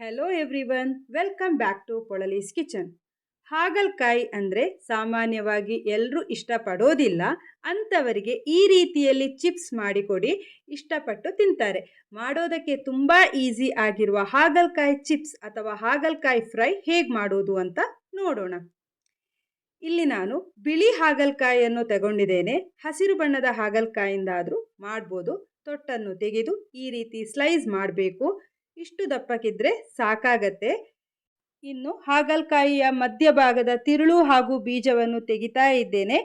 Hello everyone welcome back to Polali's kitchen ಹಾಗಲಕಾಯಿ ಅಂದರೆ ಸಾಮಾನ್ಯವಾಗಿ ಎಲ್ಲರೂ ಇಷ್ಟಪಡೋದಿಲ್ಲ, ಅಂಥವರಿಗೆ ಈ ರೀತಿಯಲ್ಲಿ ಚಿಪ್ಸ್ ಮಾಡಿಕೊಡಿ ಇಷ್ಟಪಟ್ಟು ತಿಂತಾರೆ. ಮಾಡೋದಕ್ಕೆ ತುಂಬ ಈಸಿ ಆಗಿರುವ ಹಾಗಲಕಾಯಿ ಚಿಪ್ಸ್ ಅಥವಾ ಹಾಗಲಕಾಯಿ ಫ್ರೈ ಹೇಗೆ ಮಾಡೋದು ಅಂತ ನೋಡೋಣ. ಇಲ್ಲಿ ನಾನು ಬಿಳಿ ಹಾಗಲಕಾಯಿಯನ್ನು ತಗೊಂಡಿದ್ದೇನೆ. ಹಸಿರು ಬಣ್ಣದ ಹಾಗಲಕಾಯಿಂದಾದರೂ ಮಾಡ್ಬೋದು. ತೊಟ್ಟನ್ನು ತೆಗೆದು ಈ ರೀತಿ ಸ್ಲೈಸ್ ಮಾಡಬೇಕು. ಇಷ್ಟು ದಪ್ಪಕ್ಕಿದ್ರೆ ಸಾಕಾಗತ್ತೆ. ಇನ್ನು ಹಾಗಲಕಾಯಿಯ ಮಧ್ಯಭಾಗದ ತಿರುಳು ಹಾಗೂ ಬೀಜವನ್ನು ತೆಗಿತಾ ಇದ್ದೇನೆ.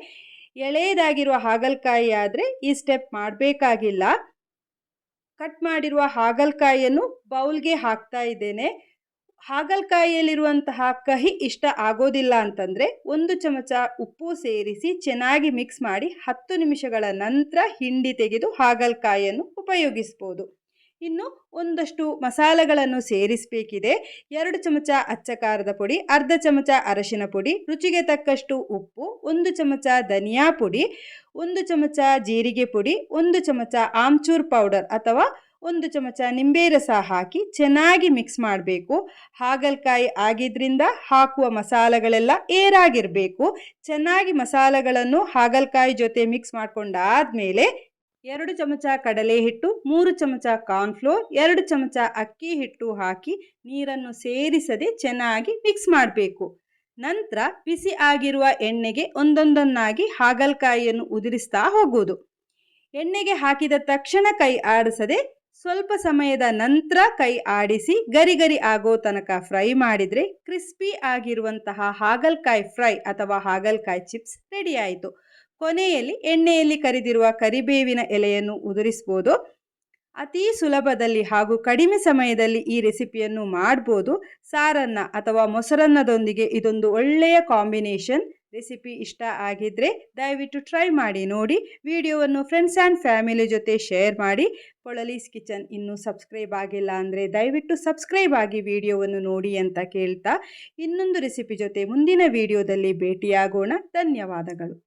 ಎಳೆಯದಾಗಿರುವ ಹಾಗಲಕಾಯಿ ಆದರೆ ಈ ಸ್ಟೆಪ್ ಮಾಡಬೇಕಾಗಿಲ್ಲ. ಕಟ್ ಮಾಡಿರುವ ಹಾಗಲಕಾಯಿಯನ್ನು ಬೌಲ್ಗೆ ಹಾಕ್ತಾ ಇದ್ದೇನೆ. ಹಾಗಲಕಾಯಿಯಲ್ಲಿರುವಂತಹ ಕಹಿ ಇಷ್ಟ ಆಗೋದಿಲ್ಲ ಅಂತಂದರೆ ಒಂದು ಚಮಚ ಉಪ್ಪು ಸೇರಿಸಿ ಚೆನ್ನಾಗಿ ಮಿಕ್ಸ್ ಮಾಡಿ ಹತ್ತು ನಿಮಿಷಗಳ ನಂತರ ಹಿಂಡಿ ತೆಗೆದು ಹಾಗಲಕಾಯಿಯನ್ನು ಉಪಯೋಗಿಸ್ಬೋದು. ಇನ್ನು ಒಂದಷ್ಟು ಮಸಾಲೆಗಳನ್ನು ಸೇರಿಸಬೇಕಿದೆ. ಎರಡು ಚಮಚ ಅಚ್ಚ ಖಾರದ ಪುಡಿ, ಅರ್ಧ ಚಮಚ ಅರಶಿನ ಪುಡಿ, ರುಚಿಗೆ ತಕ್ಕಷ್ಟು ಉಪ್ಪು, ಒಂದು ಚಮಚ ಧನಿಯಾ ಪುಡಿ, ಒಂದು ಚಮಚ ಜೀರಿಗೆ ಪುಡಿ, ಒಂದು ಚಮಚ ಆಮ್ಚೂರ್ ಪೌಡರ್ ಅಥವಾ ಒಂದು ಚಮಚ ನಿಂಬೆ ರಸ ಹಾಕಿ ಚೆನ್ನಾಗಿ ಮಿಕ್ಸ್ ಮಾಡಬೇಕು. ಹಾಗಲಕಾಯಿ ಆಗಿದ್ರಿಂದ ಹಾಕುವ ಮಸಾಲೆಗಳೆಲ್ಲ ಏರಾಗಿರಬೇಕು. ಚೆನ್ನಾಗಿ ಮಸಾಲೆಗಳನ್ನು ಹಾಗಲಕಾಯಿ ಜೊತೆ ಮಿಕ್ಸ್ ಮಾಡ್ಕೊಂಡಾದ್ಮೇಲೆ ಎರಡು ಚಮಚ ಕಡಲೆ ಹಿಟ್ಟು, ಮೂರು ಚಮಚ ಕಾರ್ನ್ಫ್ಲೋರ್ ಎರಡು ಚಮಚ ಅಕ್ಕಿ ಹಿಟ್ಟು ಹಾಕಿ ನೀರನ್ನು ಸೇರಿಸದೆ ಚೆನ್ನಾಗಿ ಮಿಕ್ಸ್ ಮಾಡಬೇಕು. ನಂತರ ಬಿಸಿ ಆಗಿರುವ ಎಣ್ಣೆಗೆ ಒಂದೊಂದನ್ನಾಗಿ ಹಾಗಲಕಾಯಿಯನ್ನು ಉದುರಿಸ್ತಾ ಹೋಗುವುದು. ಎಣ್ಣೆಗೆ ಹಾಕಿದ ತಕ್ಷಣ ಕೈ ಆಡಿಸದೆ ಸ್ವಲ್ಪ ಸಮಯದ ನಂತರ ಕೈ ಆಡಿಸಿ ಗರಿ ಗರಿ ಆಗೋ ತನಕ ಫ್ರೈ ಮಾಡಿದರೆ ಕ್ರಿಸ್ಪಿ ಆಗಿರುವಂತಹ ಹಾಗಲಕಾಯಿ ಫ್ರೈ ಅಥವಾ ಹಾಗಲಕಾಯಿ ಚಿಪ್ಸ್ ರೆಡಿ ಆಯಿತು. ಕೊನೆಯಲ್ಲಿ ಎಣ್ಣೆಯಲ್ಲಿ ಕರಿದಿರುವ ಕರಿಬೇವಿನ ಎಲೆಯನ್ನು ಉದುರಿಸ್ಬೋದು. ಅತಿ ಸುಲಭದಲ್ಲಿ ಹಾಗೂ ಕಡಿಮೆ ಸಮಯದಲ್ಲಿ ಈ ರೆಸಿಪಿಯನ್ನು ಮಾಡ್ಬೋದು. ಸಾರನ್ನ ಅಥವಾ ಮೊಸರನ್ನದೊಂದಿಗೆ ಇದೊಂದು ಒಳ್ಳೆಯ ಕಾಂಬಿನೇಷನ್. ರೆಸಿಪಿ ಇಷ್ಟ ಆಗಿದ್ದರೆ ದಯವಿಟ್ಟು ಟ್ರೈ ಮಾಡಿ ನೋಡಿ. ವಿಡಿಯೋವನ್ನು ಫ್ರೆಂಡ್ಸ್ ಆ್ಯಂಡ್ ಫ್ಯಾಮಿಲಿ ಜೊತೆ ಶೇರ್ ಮಾಡಿ. ಪೊಳಲೀಸ್ ಕಿಚನ್ ಇನ್ನೂ ಸಬ್ಸ್ಕ್ರೈಬ್ ಆಗಿಲ್ಲ ಅಂದರೆ ದಯವಿಟ್ಟು ಸಬ್ಸ್ಕ್ರೈಬ್ ಆಗಿ ವಿಡಿಯೋವನ್ನು ನೋಡಿ ಅಂತ ಕೇಳ್ತಾ ಇನ್ನೊಂದು ರೆಸಿಪಿ ಜೊತೆ ಮುಂದಿನ ವಿಡಿಯೋದಲ್ಲಿ ಭೇಟಿಯಾಗೋಣ. ಧನ್ಯವಾದಗಳು.